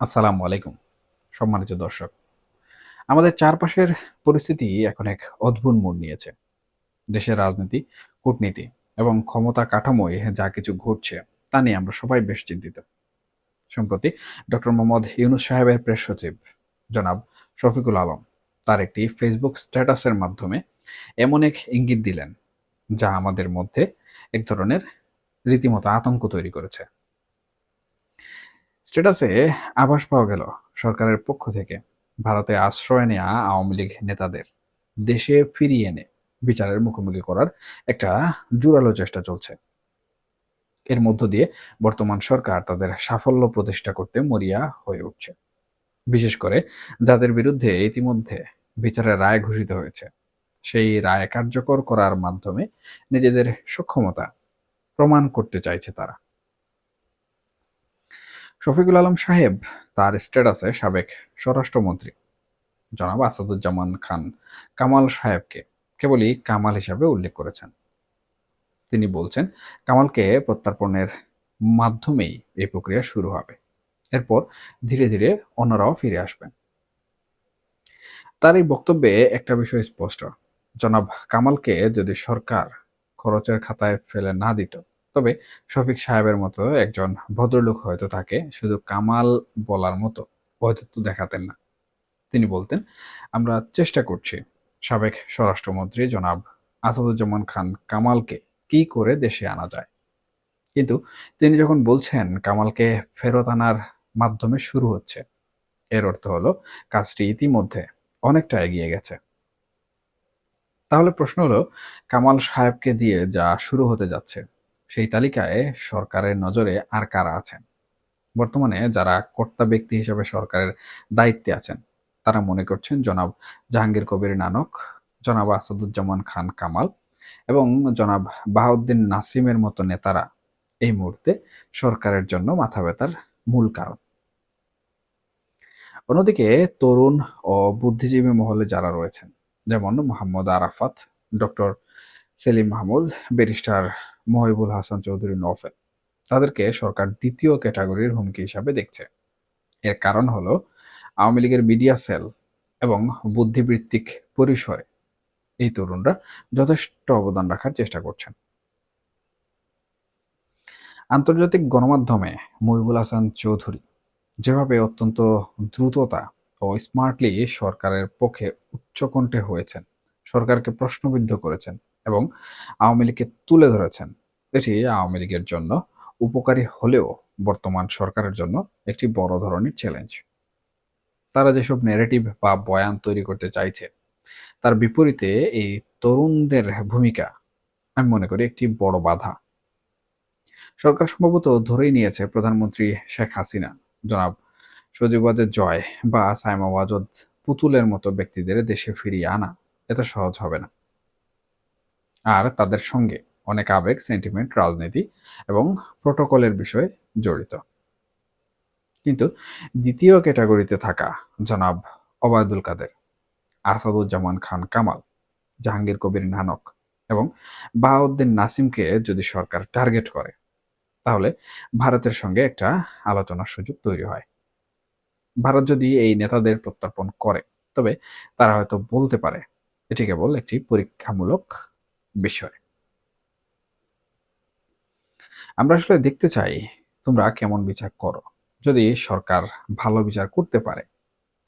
আসসালামু আলাইকুম, সম্মানিত দর্শক। আমাদের চারপাশের পরিস্থিতি এখন এক অদ্ভুত মোড় নিয়েছে। দেশের রাজনীতি, কূটনীতি এবং ক্ষমতা কাঠামোয় যা কিছু ঘটছে, তা নিয়ে আমরা সবাই বেশ চিন্তিত। সম্প্রতি ডক্টর মোহাম্মদ ইউনুস সাহেবের প্রেস সচিব জনাব শফিকুল আলম তার একটি ফেসবুক স্ট্যাটাসের মাধ্যমে এমন এক ইঙ্গিত দিলেন, যা আমাদের মধ্যে এক ধরনের রীতিমতো আতঙ্ক তৈরি করেছে। স্ট্যাটাসে আভাস পাওয়া গেল সরকারের পক্ষ থেকে ভারতে আশ্রয় নেওয়া আওয়ামী লীগ নেতাদের দেশে ফিরিয়ে এনে বিচারের মুখোমুখি করার একটা জোরালো চেষ্টা চলছে। এর মধ্য দিয়ে বর্তমান সরকার তাদের সাফল্য প্রতিষ্ঠা করতে মরিয়া হয়ে উঠছে। বিশেষ করে যাদের বিরুদ্ধে ইতিমধ্যে বিচারের রায় ঘোষিত হয়েছে, সেই রায় কার্যকর করার মাধ্যমে নিজেদের সক্ষমতা প্রমাণ করতে চাইছে তারা। শফিকুল আলম সাহেব, তার স্ট্যাটাসে সাবেক স্বরাষ্ট্রমন্ত্রী। জনাব আসাদুজ্জামান খান কামাল সাহেবকে কেবলই কামাল হিসাবে উল্লেখ করেছেন। তিনি বলছেন, কামালকে প্রত্যার্পণের মাধ্যমেই এই প্রক্রিয়া শুরু হবে। এরপর ধীরে ধীরে অন্যরাও ফিরে আসবেন। তার এই বক্তব্যে একটা বিষয় স্পষ্ট। জনাব কামালকে যদি সরকার খরচের খাতায় ফেলে না দিত তবে শফিক সাহেবের মতো একজন ভদ্রলোক হয়তো তাকে শুধু কামাল বলার মতো বৈধত্ব দেখাতেন না। তিনি বলতেন, আমরা চেষ্টা করছি। সাবেক স্বরাষ্ট্রমন্ত্রী জনাব আসাদুজ্জামান খান কামালকে কি করে দেশে আনা যায়। কিন্তু তিনি যখন বলছেন কামালকে ফেরত আনার মাধ্যমে শুরু হচ্ছে, এর অর্থ হলো কাজটি ইতিমধ্যে অনেকটা এগিয়ে গেছে। তাহলে প্রশ্ন হলো, কামাল সাহেবকে দিয়ে যা শুরু হতে যাচ্ছে সেই তালিকায় সরকারের নজরে আর কারা আছেন? বর্তমানে যারা কর্তা ব্যক্তি হিসেবে সরকারের দায়িত্বে আছেন, তারা মনে করছেন জনাব জাহাঙ্গীর কবির নানক, জনাব আসাদুজ্জামান খান কামাল এবং জনাব বাহাউদ্দিন নাসিমের মতো নেতারা এই মুহূর্তে সরকারের জন্য মাথা ব্যথার মূল কারণ। অন্যদিকে তরুণ ও বুদ্ধিজীবী মহলে যারা রয়েছেন, যেমন মোহাম্মদ আরাফাত, ডক্টর সেলিম মাহমুদ, ব্যারিস্টার মহিবুল হাসান চৌধুরী নওফেল। তাদেরকে সরকার দ্বিতীয় ক্যাটাগরির হুমকি হিসাবে দেখছে। এর কারণ হলো আওয়ামী লীগের মিডিয়া সেল এবং বুদ্ধিবৃত্তিক পরিসরে এই তরুণরা যথেষ্ট অবদান রাখার চেষ্টা করছেন। আন্তর্জাতিক গণমাধ্যমে মহিবুল হাসান চৌধুরী যেভাবে অত্যন্ত দ্রুততা ও স্মার্টলি সরকারের পক্ষে উচ্চকণ্ঠে হয়েছেন, সরকারকে প্রশ্নবিদ্ধ করেছেন এবং আওয়ামী লীগকে তুলে ধরেছেন। এটি আওয়ামী লীগের জন্য উপকারী হলেও বর্তমান সরকারের জন্য একটি বড় ধরনের চ্যালেঞ্জ তারা যেসব নেগেটিভ বা বয়ান তৈরি করতে চাইছে, তার বিপরীতে এই তরুণদের ভূমিকা আমি মনে করি একটি বড় বাধা। সরকার সম্ভবত ধরেই নিয়েছে প্রধানমন্ত্রী শেখ হাসিনা। জনাব সজিবাজের জয় বা সাইমা ওয়াজদ পুতুলের মতো ব্যক্তিদের দেশে ফিরিয়ে আনা, এত সহজ হবে না। আর তাদের সঙ্গে অনেক আবেগ সেন্টিমেন্ট রাজনীতি এবং প্রোটোকলের বিষয় জড়িত। কিন্তু দ্বিতীয় ক্যাটাগরিতে থাকা জনাব ওবায়দুল কাদের, আসাদুজ্জামান খান কামাল, জাহাঙ্গীর কবির নানক এবং বাহাউদ্দিন নাসিমকে যদি সরকার টার্গেট করে, তাহলে ভারতের সঙ্গে একটা আলোচনার সুযোগ তৈরি হয়। ভারত যদি এই নেতাদের প্রত্যর্পণ করে, তবে তারা হয়তো বলতে পারে, এটি কেবল একটি পরীক্ষামূলক বিষয়। আমরা আসলে দেখতে চাই তোমরা কেমন বিচার করো। যদি সরকার ভালো বিচার করতে পারে,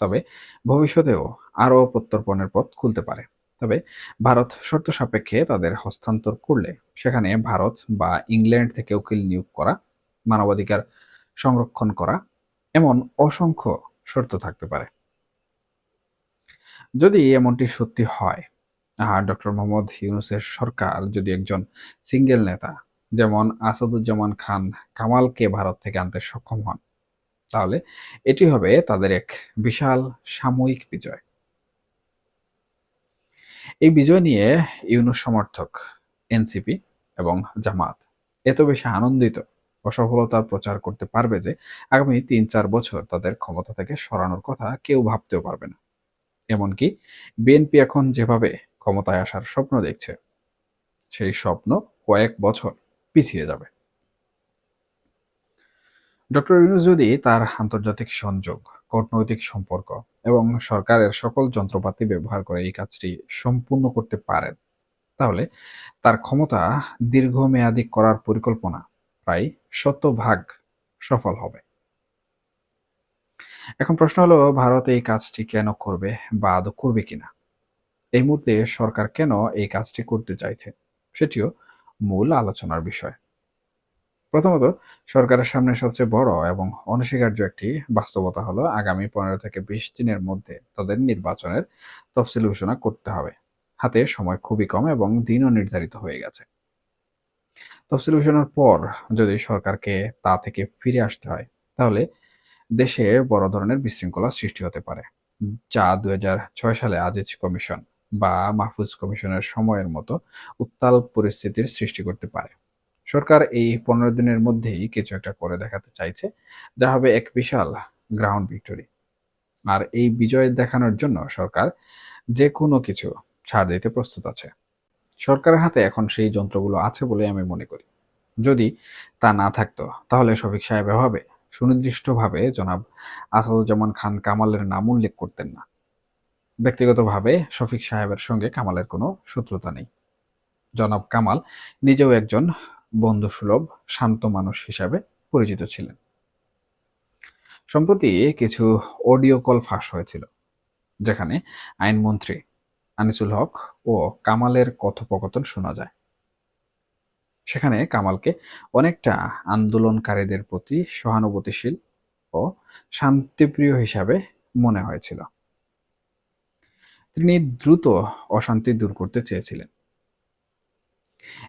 তবে ভবিষ্যতেও আরও প্রত্যর্পণের পথ খুলতে পারে। তবে ভারত শর্ত সাপেক্ষে তাদের হস্তান্তর করলে সেখানে ভারত বা ইংল্যান্ড থেকে উকিল নিয়োগ করা, মানবাধিকার সংরক্ষণ করা এমন অসংখ্য শর্ত থাকতে পারে। যদি এমনটি সত্যি হয় আর ডক্টর মোহাম্মদ ইউনুসের সরকার যদি একজন সিঙ্গেল নেতা, যেমন আসাদুজ্জামান খান, কামালকে ভারত থেকে আনতে সক্ষম হন, তাহলে এটি হবে তাদের এক বিশাল সাময়িক বিজয়। এই বিজয় নিয়ে ইউনুস সমর্থক, এনসিপি এবং জামাত এত বেশি আনন্দিত ও সফলতার প্রচার করতে পারবে যে আগামী তিন চার বছর তাদের ক্ষমতা থেকে সরানোর কথা কেউ ভাবতেও পারবে না। এমনকি বিএনপি এখন যেভাবে ক্ষমতায় আসার স্বপ্ন দেখছে। সেই স্বপ্ন কয়েক বছর পিছিয়ে যাবে। ডক্টর ইউনুস যদি তার আন্তর্জাতিক সংযোগ, কূটনৈতিক সম্পর্ক এবং সরকারের সকল যন্ত্রপাতি ব্যবহার করে এই কাজটি সম্পূর্ণ করতে পারেন, তাহলে তার ক্ষমতা দীর্ঘমেয়াদী করার পরিকল্পনা প্রায় শতভাগ সফল হবে। এখন প্রশ্ন হলো, ভারত এই কাজটি কেন করবে বা আদৌ করবে কিনা? এই মুহূর্তে সরকার কেন এই কাজটি করতে চাইছে? সেটিও মূল আলোচনার বিষয়। প্রথমত, সরকারের সামনে সবচেয়ে বড় এবং অনস্বীকার্য একটি বাস্তবতা হলো আগামী পনেরো থেকে বিশ দিনের মধ্যে তাদের নির্বাচনের তফসিল ঘোষণা করতে হবে। হাতে সময় খুবই কম এবং দিনও নির্ধারিত হয়ে গেছে। তফসিল ঘোষণার পর যদি সরকারকে তা থেকে ফিরে আসতে হয়, তাহলে দেশে বড় ধরনের বিশৃঙ্খলা সৃষ্টি হতে পারে, যা দুই হাজার ছয় সালে আজিজ কমিশন বা মাহফুজ কমিশনের সময়ের মতো উত্তাল পরিস্থিতির সৃষ্টি করতে পারে। সরকার এই পনেরো দিনের মধ্যেই কিছু একটা করে দেখাতে চাইছে, যা হবে এক বিশাল গ্রাউন্ড ভিক্টোরি আর এই বিজয় দেখানোর জন্য সরকার যে কোনো কিছু ছাড় দিতে প্রস্তুত আছে। সরকারের হাতে এখন সেই যন্ত্রগুলো আছে বলে আমি মনে করি। যদি তা না থাকতো, তাহলে শফিক সাহেব এভাবে সুনির্দিষ্টভাবে জনাব আসাদুজ্জামান খান কামালের নাম উল্লেখ করতেন না। ব্যক্তিগতভাবে শফিক সাহেবের সঙ্গে কামালের কোনো শত্রুতা নেই। জনাব কামাল নিজেও একজন বন্ধুসুলভ, শান্ত মানুষ হিসাবে পরিচিত ছিলেন। সম্প্রতি কিছু অডিও কল ফাঁস হয়েছিল, যেখানে আইনমন্ত্রী আনিসুল হক ও কামালের কথোপকথন শোনা যায়। সেখানে কামালকে অনেকটা আন্দোলনকারীদের প্রতি সহানুভূতিশীল ও শান্তিপ্রিয় হিসাবে মনে হয়েছিল। তিনি দ্রুত অশান্তি দূর করতে চেয়েছিলেন।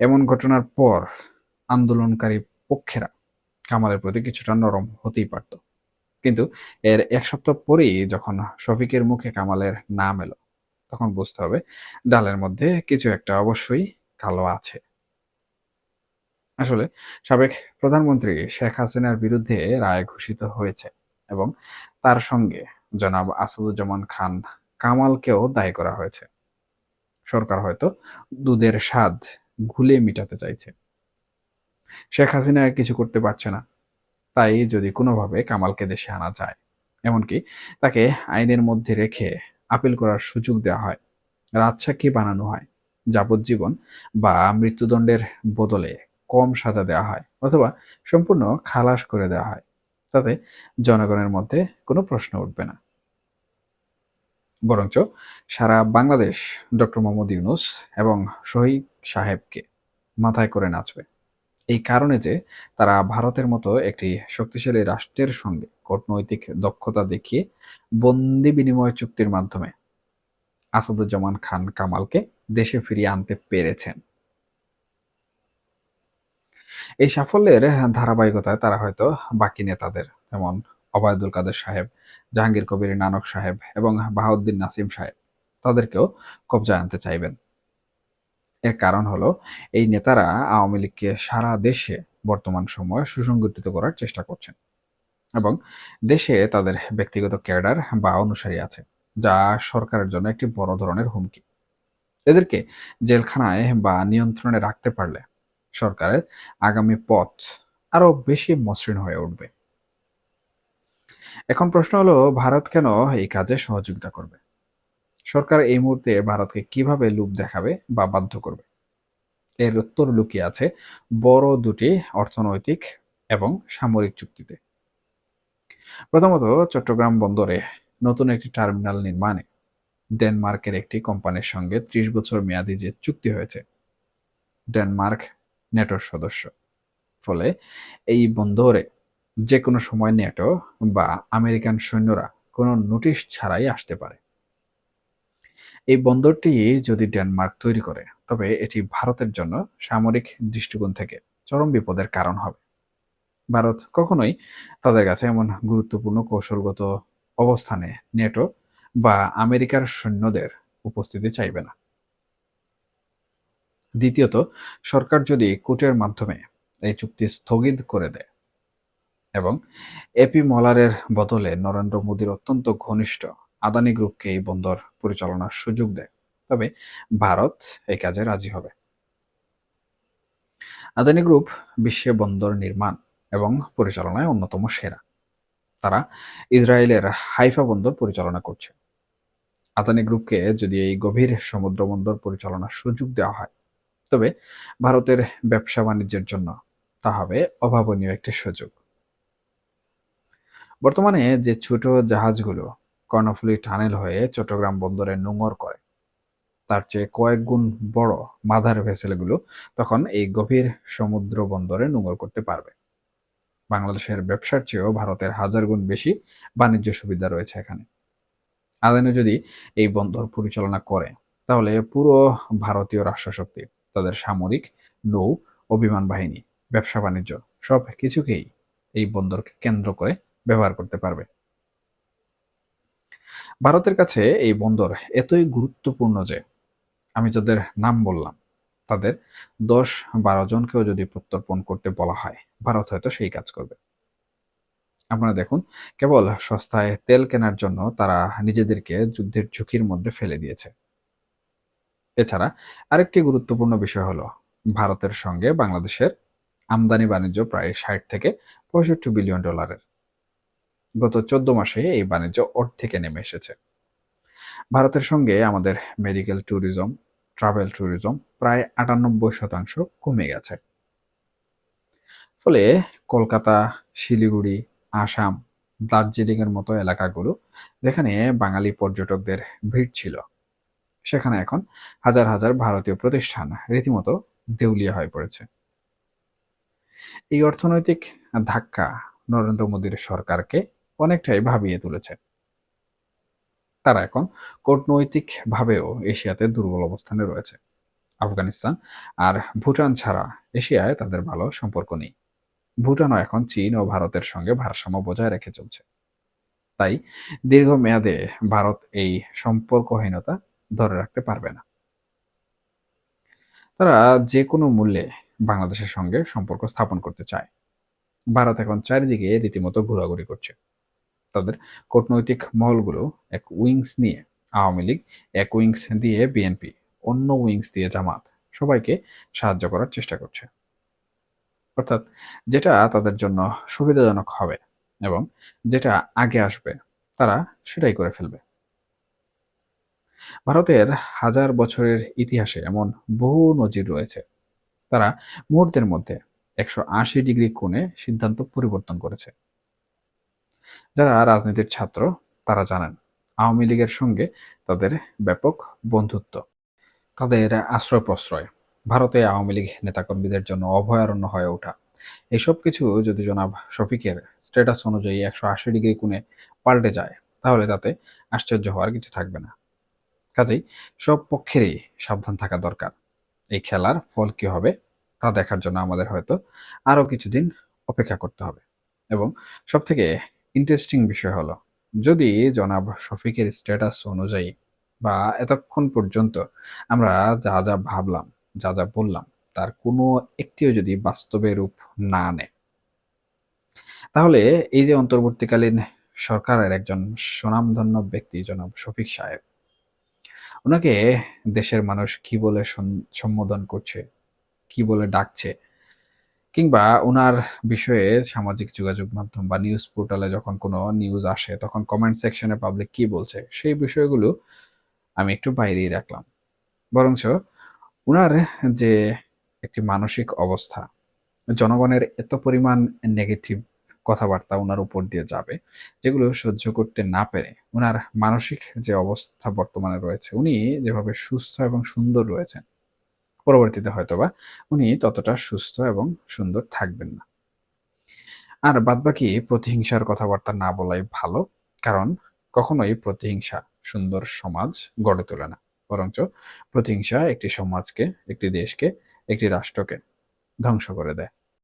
এমন ঘটনার পর আন্দোলনকারী পক্ষেরা কামালের প্রতি কিছুটা নরম হতেই পারত। কিন্তু এর এক সপ্তাহ পরেই যখন শফিকের মুখে কামালের নাম এলো, তখন বুঝতে হবে ডালের মধ্যে কিছু একটা অবশ্যই কালো আছে। আসলে সাবেক প্রধানমন্ত্রী শেখ হাসিনার বিরুদ্ধে রায় ঘোষিত হয়েছে এবং তার সঙ্গে জনাব আসাদুজ্জামান খান কামালকেও দায়ী করা হয়েছে। সরকার হয়তো দুধের স্বাদ ঘুলে মিটাতে চাইছে। শেখ হাসিনা কিছু করতে পারছে না। তাই যদি কোনোভাবে কামালকে দেশে আনা যায়, এমনকি তাকে আইনের মধ্যে রেখে আপিল করার সুযোগ দেওয়া হয় রাজসাক্ষী বানানো হয়, যাবজ্জীবন বা মৃত্যুদণ্ডের বদলে কম সাজা দেওয়া হয় অথবা সম্পূর্ণ খালাস করে দেওয়া হয়, তাতে জনগণের মধ্যে কোনো প্রশ্ন উঠবে না। বরঞ্চ সারা বাংলাদেশ ডক্টর মোহাম্মদ ইউনুস এবং শহীদ সাহেবকে মাথায় করে নাচবে। এই কারণে যে তারা ভারতের মতো একটি শক্তিশালী রাষ্ট্রের সঙ্গে কূটনৈতিক দক্ষতা দেখিয়ে বন্দি বিনিময় চুক্তির মাধ্যমে আসাদুজ্জামান খান কামালকে দেশে ফিরিয়ে আনতে পেরেছেন। এই সাফল্যের ধারাবাহিকতায় তারা হয়তো বাকি নেতাদের যেমন অবায়দুল কাদের সাহেব, জাহাঙ্গীর কবির নানক সাহেব এবং বাহাউদ্দিন নাসিম সাহেব। তাদেরকেও কবজা আনতে চাইবেন। এর কারণ হলো, এই নেতারা আওয়ামী লীগকে সারা দেশে বর্তমান সময়ে সুসংগঠিত করার চেষ্টা করছেন এবং দেশে তাদের ব্যক্তিগত ক্যাডার বা অনুসারী আছে, যা সরকারের জন্য একটি বড় ধরনের হুমকি। এদেরকে জেলখানায় বা নিয়ন্ত্রণে রাখতে পারলে সরকারের আগামী পথ আরও বেশি মসৃণ হয়ে উঠবে। এখন প্রশ্ন হলো, ভারত কেন এই কাজে সহযোগিতা করবে? সরকার এই মুহূর্তে ভারতকে কীভাবে লুপ দেখাবে বা বাধ্য করবে? এর উত্তর লুকিয়ে আছে বড় দুটি অর্থনৈতিক এবং সামরিক চুক্তিতে। প্রথমত, চট্টগ্রাম বন্দরে নতুন একটি টার্মিনাল নির্মাণে ডেনমার্কের একটি কোম্পানির সঙ্গে ত্রিশ বছর মেয়াদি যে চুক্তি হয়েছে, ডেনমার্ক নেটোর সদস্য। ফলে এই বন্দরে যে কোনো সময় নেটো বা আমেরিকান সৈন্যরা কোনো নোটিশ ছাড়াই আসতে পারে। এই বন্দরটি যদি ডেনমার্ক তৈরি করে, তবে এটি ভারতের জন্য সামরিক দৃষ্টিকোণ থেকে চরম বিপদের কারণ হবে। ভারত কখনোই তাদের কাছে এমন গুরুত্বপূর্ণ কৌশলগত অবস্থানে নেটো বা আমেরিকার সৈন্যদের উপস্থিতি চাইবে না। দ্বিতীয়ত, সরকার যদি কোর্টের মাধ্যমে এই চুক্তি স্থগিত করে দেয় এবং এপি মলারের বদলে নরেন্দ্র মোদীর অত্যন্ত ঘনিষ্ঠ আদানি গ্রুপকে এই বন্দর পরিচালনার সুযোগ দেয়। তবে ভারত এই কাজে রাজি হবে। আদানি গ্রুপ বিশ্বে বন্দর নির্মাণ এবং পরিচালনায় অন্যতম সেরা। তারা ইসরায়েলের হাইফা বন্দর পরিচালনা করছে। আদানি গ্রুপকে যদি এই গভীর সমুদ্র বন্দর পরিচালনার সুযোগ দেওয়া হয়, তবে ভারতের ব্যবসা বাণিজ্যের জন্য তা হবে অভাবনীয় একটি সুযোগ। বর্তমানে যে ছোট জাহাজগুলো কর্ণফুলী টানেল হয়ে চট্টগ্রাম বন্দরে নোঙর করে, তার চেয়ে কয়েক গুণ বড় মাদার ভেসেলগুলো তখন এই গভীর সমুদ্র বন্দরে নোঙর করতে পারবে। বাংলাদেশের ব্যবসার চেয়েও ভারতের হাজার গুণ বেশি বাণিজ্য সুবিধা রয়েছে এখানে। আদানি যদি এই বন্দর পরিচালনা করে, তাহলে পুরো ভারতীয় রাষ্ট্রশক্তি, তাদের সামরিক, নৌ ও বিমান বাহিনী, ব্যবসা বাণিজ্য সব কিছুকেই এই বন্দরকে কেন্দ্র করে ব্যবহার করতে পারবে। ভারতের কাছে এই বন্দর এতই গুরুত্বপূর্ণ যে, আমি যাদের নাম বললাম, তাদের দশ বারো জনকেও যদি প্রত্যর্পণ করতে বলা হয়, ভারত হয়তো সেই কাজ করবে। আপনারা দেখুন, কেবল সস্তায় তেল কেনার জন্য তারা নিজেদেরকে যুদ্ধের ঝুঁকির মধ্যে ফেলে দিয়েছে। এছাড়া আরেকটি গুরুত্বপূর্ণ বিষয় হলো, ভারতের সঙ্গে বাংলাদেশের আমদানি বাণিজ্য প্রায় ষাট থেকে পঁয়ষট্টি বিলিয়ন ডলারের। গত চোদ্দ মাসে এই বাণিজ্য অর্ধেকে নেমে এসেছে। ভারতের সঙ্গে আমাদের মেডিকেল ট্যুরিজম ট্রাভেল ট্যুরিজম প্রায় আটানব্বই শতাংশ কমে গেছে। ফলে কলকাতা, শিলিগুড়ি, আসাম দার্জিলিং এর মতো এলাকাগুলো যেখানে বাঙালি পর্যটকদের ভিড় ছিল, সেখানে এখন হাজার হাজার ভারতীয় প্রতিষ্ঠান রীতিমতো দেউলিয়া হয়ে পড়েছে। এই অর্থনৈতিক ধাক্কা নরেন্দ্র মোদীর সরকারকে অনেকটাই ভাবিয়ে তুলেছে। তারা এখন কূটনৈতিকভাবেও এশিয়াতে দুর্বল অবস্থানে রয়েছে। আফগানিস্তান আর ভুটান ছাড়া এশিয়ায় তাদের ভালো সম্পর্ক নেই। ভুটানও এখন চীন ও ভারতের সঙ্গে ভারসাম্য বজায় রেখে চলছে। তাই দীর্ঘমেয়াদে ভারত এই সম্পর্কহীনতা ধরে রাখতে পারবে না। তারা যে কোনো মূল্যে বাংলাদেশের সঙ্গে সম্পর্ক স্থাপন করতে চায়। ভারত এখন চারিদিকে রীতিমতো ঘোরাঘুরি করছে। তাদের কূটনৈতিক মহলগুলো এক উইংস নিয়ে আওয়ামী লীগ, এক উইংস দিয়ে বিএনপি, অন্য উইংস দিয়ে জামাত সবাইকে সাহায্য করার চেষ্টা করছে। অর্থাৎ যেটা তাদের জন্য সুবিধাজনক হবে এবং যেটা আগে আসবে, তারা সেটাই করে ফেলবে। ভারতের হাজার বছরের ইতিহাসে এমন বহু নজির রয়েছে। তারা মুহূর্তের মধ্যে একশো আশি ডিগ্রি কোণে সিদ্ধান্ত পরিবর্তন করেছে। যারা রাজনীতির ছাত্র, তারা জানেন আওয়ামী লীগের সঙ্গে তাদের ব্যাপক বন্ধুত্ব। তাদের আশ্রয় প্রশ্রয় ভারতে আওয়ামী লীগ নেতাকর্মীদের জন্য অভয়ারণ্য হয়ে ওঠা। এসব কিছু যদি জনাব শফিকের স্ট্যাটাস অনুযায়ী একশো আশি ডিগ্রি কোণে পাল্টে যায়, তাহলে তাতে আশ্চর্য হওয়ার কিছু থাকবে না। কাজেই সব পক্ষেরই সাবধান থাকা দরকার। এই খেলার ফল কি হবে, তা দেখার জন্য আমাদের হয়তো আরও কিছুদিন অপেক্ষা করতে হবে। এবং সব থেকে ইন্টারেস্টিং বিষয় হলো, যদি জনাব শফিকের স্ট্যাটাস অনুযায়ী বা এতক্ষণ পর্যন্ত আমরা যা যা ভাবলাম, যা যা বললাম, তার কোনো একটিও যদি বাস্তবে রূপ না নেয়। তাহলে এই যে অন্তর্বর্তীকালীন সরকারের একজন সুনামধন্য ব্যক্তি জনাব শফিক সাহেব, ওনাকে দেশের মানুষ কি বলে সম্বোধন করছে, কি বলে ডাকছে কিংবা ওনার বিষয়ে সামাজিক যোগাযোগ মাধ্যম বা নিউজ পোর্টালে যখন কোনো নিউজ আসে, তখন কমেন্ট সেকশনে পাবলিক কি বলছে, সেই বিষয়গুলো আমি একটু বাইরেই রাখলাম। বরঞ্চ ওনার যে একটি মানসিক অবস্থা, জনগণের এত পরিমাণ নেগেটিভ কথাবার্তা ওনার উপর দিয়ে যাবে, যেগুলো সহ্য করতে না পেরে ওনার মানসিক যে অবস্থা বর্তমানে রয়েছে, উনি যেভাবে সুস্থ এবং সুন্দর রয়েছেন পরবর্তীতে হয়তোবা উনি ততটা সুস্থ এবং সুন্দর থাকবেন না। আর বাদবাকি প্রতিহিংসার কথাবার্তা না বলাই ভালো, কারণ কখনোই প্রতিহিংসা সুন্দর সমাজ গড়ে তোলে না। বরঞ্চ প্রতিহিংসা একটি সমাজকে, একটি দেশকে, একটি রাষ্ট্রকে ধ্বংস করে দেয়।